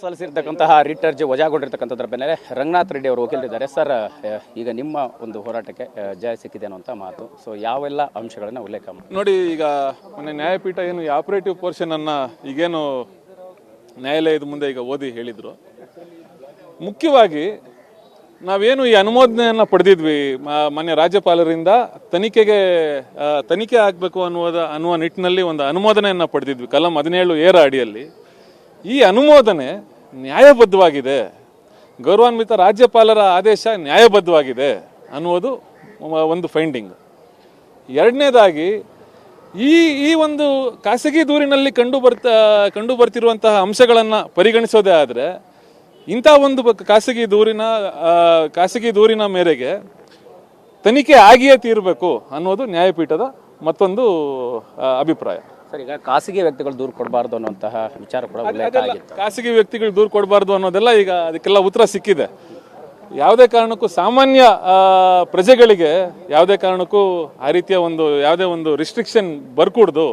ಸಲ್ಲಿಸಿರ್ತಕ್ಕಂತಹ writ ಅರ್ಜಿ ವಜಾಗೊಂಡಿರ್ತಕ್ಕಂಥದ್ರ ಬೆನ್ನಲ್ಲೇ ರಂಗನಾಥ್ ರೆಡ್ಡಿ ಅವರು ವಕೀಲರಿದ್ದಾರೆ. ಸರ್ ಈಗ ನಿಮ್ಮ ಒಂದು ಹೋರಾಟಕ್ಕೆ ಜಯ ಸಿಕ್ಕಿದೆ ಅನ್ನುವಂಥ ಮಾತು. ಸೊ ಯಾವೆಲ್ಲ ಅಂಶಗಳನ್ನು ಉಲ್ಲೇಖ ಮಾಡಿ ನೋಡಿ, ಈಗ ಮೊನ್ನೆ ನ್ಯಾಯಪೀಠ ಏನು ಆಪರೇಟಿವ್ ಪೋರ್ಷನ್ ಅನ್ನ ಈಗೇನು ನ್ಯಾಯಾಲಯದ ಮುಂದೆ ಈಗ ಓದಿ ಹೇಳಿದ್ರು. ಮುಖ್ಯವಾಗಿ, ನಾವೇನು ಈ ಅನುಮೋದನೆಯನ್ನು ಪಡೆದಿದ್ವಿ ಮಾನ್ಯ ರಾಜ್ಯಪಾಲರಿಂದ ತನಿಖೆಗೆ ತನಿಖೆ ಆಗಬೇಕು ಅನ್ನುವ ಅನ್ನುವ ನಿಟ್ಟಿನಲ್ಲಿ ಒಂದು ಅನುಮೋದನೆಯನ್ನು ಪಡೆದಿದ್ವಿ. ಕಲಂ ಹದಿನೇಳು ಏರ ಅಡಿಯಲ್ಲಿ. ಈ ಅನುಮೋದನೆ ನ್ಯಾಯಬದ್ಧವಾಗಿದೆ. ಗೌರವಾನ್ವಿತ ರಾಜ್ಯಪಾಲರ ಆದೇಶ ನ್ಯಾಯಬದ್ಧವಾಗಿದೆ ಅನ್ನುವುದು ಒಂದು ಫೈಂಡಿಂಗ್ ಎರಡನೇದಾಗಿ, ಈ ಈ ಒಂದು ಖಾಸಗಿ ದೂರಿನಲ್ಲಿ ಕಂಡು ಬರ್ತಾ, ಕಂಡು ಬರ್ತಿರುವಂತಹ ಅಂಶಗಳನ್ನು ಪರಿಗಣಿಸೋದೇ ಆದರೆ, ಇಂಥ ಒಂದು ಖಾಸಗಿ ದೂರಿನ ಖಾಸಗಿ ದೂರಿನ ಮೇರೆಗೆ ತನಿಖೆ ಆಗಿಯೇ ತೀರಬೇಕು ಅನ್ನೋದು ನ್ಯಾಯಪೀಠದ ಮತ್ತೊಂದು ಅಭಿಪ್ರಾಯ. ಸರ್ ಈಗ ಖಾಸಗಿ ವ್ಯಕ್ತಿಗಳು ದೂರು ಕೊಡಬಾರ್ದು ಅನ್ನುವಂತಹ ವಿಚಾರ ಕೂಡ ಉಲ್ಲೇಖ ಆಗಿತ್ತು. ಖಾಸಗಿ ವ್ಯಕ್ತಿಗಳು ದೂರು ಕೊಡಬಾರ್ದು ಅನ್ನೋದೆಲ್ಲ ಈಗ ಅದಕ್ಕೆಲ್ಲ ಉತ್ತರ ಸಿಕ್ಕಿದೆ. ಯಾವುದೇ ಕಾರಣಕ್ಕೂ ಸಾಮಾನ್ಯ ಆ, ಪ್ರಜೆಗಳಿಗೆ ಯಾವುದೇ ಕಾರಣಕ್ಕೂ ಆ ರೀತಿಯ ಒಂದು ಯಾವುದೇ ಒಂದು ರಿಸ್ಟ್ರಿಕ್ಷನ್ ಬರ್ಕೂಡ್ದು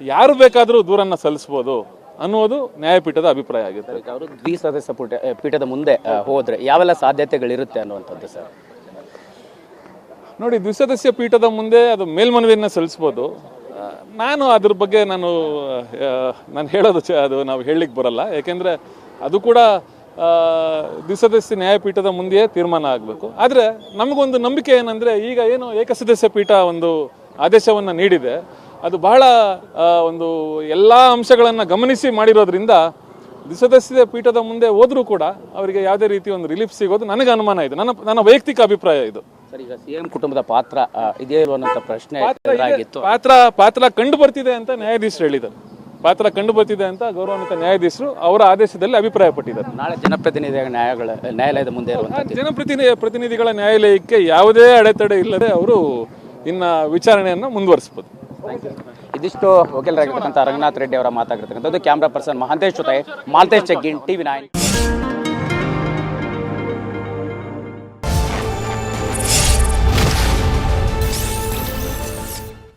ಯಾರು ಬೇಕಾದರೂ ದೂರನ್ನ ಸಲ್ಲಿಸ್ಬೋದು ಅನ್ನೋದು ನ್ಯಾಯಪೀಠದ ಅಭಿಪ್ರಾಯ ಆಗಿದೆ ಈಗ ಅವರು ದ್ವಿಸದಸ್ಯ ಪೀಠ ಪೀಠದ ಮುಂದೆ ಹೋದರೆ ಹೋದ್ರೆ ಯಾವೆಲ್ಲ ಸಾಧ್ಯತೆಗಳಿರುತ್ತೆ ಅನ್ನುವಂಥದ್ದು ಸರ್? ನೋಡಿ ದ್ವಿಸದಸ್ಯ ಪೀಠದ ಮುಂದೆ ಅದು ಮೇಲ್ಮನವಿಯನ್ನು ಸಲ್ಲಿಸ್ಬೋದು. ನಾನು ಅದ್ರ ಬಗ್ಗೆ ನಾನು ನಾನು ಹೇಳೋದು ಅದು ನಾವು ಹೇಳಲಿಕ್ಕೆ ಬರಲ್ಲ. ಯಾಕೆಂದರೆ ಅದು ಕೂಡ ದ್ವಿಸದಸ್ಯ ನ್ಯಾಯಪೀಠದ ಮುಂದೆಯೇ ತೀರ್ಮಾನ ಆಗಬೇಕು. ಆದರೆ ನಮಗೊಂದು ನಂಬಿಕೆ ಏನಂದರೆ ಈಗ ಏನು ಏಕಸದಸ್ಯ ಪೀಠ ಒಂದು ಆದೇಶವನ್ನು ನೀಡಿದೆ. ಅದು ಬಹಳ ಒಂದು ಎಲ್ಲ ಅಂಶಗಳನ್ನು ಗಮನಿಸಿ ಮಾಡಿರೋದ್ರಿಂದ ದ್ವಿಸದಸ್ಯ ಪೀಠದ ಮುಂದೆ ಹೋದರೂ ಕೂಡ ಅವರಿಗೆ ಯಾವುದೇ ರೀತಿ ಒಂದು ರಿಲೀಫ್ ಸಿಗೋದು ನನಗೆ ಅನುಮಾನ ಇದೆ. ನನ್ನ ನನ್ನ ವೈಯಕ್ತಿಕ ಅಭಿಪ್ರಾಯ ಇದು. ಸರ್ ಈಗ ಸಿಎಂ ಕುಟುಂಬದ ಪಾತ್ರ ಇದೇ ಇರುವಂತ ಪ್ರಶ್ನೆ ಎದುರಾಗಿತ್ತು. ಪಾತ್ರ ಪಾತ್ರ ಕಂಡು ಬರ್ತಿದೆ ಅಂತ ನ್ಯಾಯಾಧೀಶರು ಹೇಳಿದರು ಪಾತ್ರ ಕಂಡು ಬರ್ತಿದೆ ಅಂತ ಗೌರವಾನ್ವಿತ ನ್ಯಾಯಾಧೀಶರು ಅವರ ಆದೇಶದಲ್ಲಿ ಅಭಿಪ್ರಾಯಪಟ್ಟಿದ್ದಾರೆ. ನಾಳೆ ಜನಪ್ರತಿನಿಧಿಗಳ ನ್ಯಾಯಗಳ ನ್ಯಾಯಾಲಯದ ಮುಂದೆ ಜನಪ್ರತಿನಿಧಿ ಪ್ರತಿನಿಧಿಗಳ ನ್ಯಾಯಾಲಯಕ್ಕೆ ಯಾವುದೇ ಅಡೆತಡೆ ಇಲ್ಲದೆ ಅವರು ಇನ್ನ ವಿಚಾರಣೆಯನ್ನು ಮುಂದುವರಿಸಬಹುದು. ಇದಿಷ್ಟು ವಕೀಲರಾಗಿರ್ತಕ್ಕಂಥ ರಂಗನಾಥ್ ರೆಡ್ಡಿ ಅವರ ಮಾತಾಗಿರ್ತಕ್ಕಂಥದ್ದು. ಕ್ಯಾಮ್ರಾ ಪರ್ಸನ್ ಮಹಾಂತೇಶ್ ಜೊತೆ ಮಾಲ್ತೇಶ್ ಚಗ್ಗಿನ್ ಟಿವಿ ನೈನ್.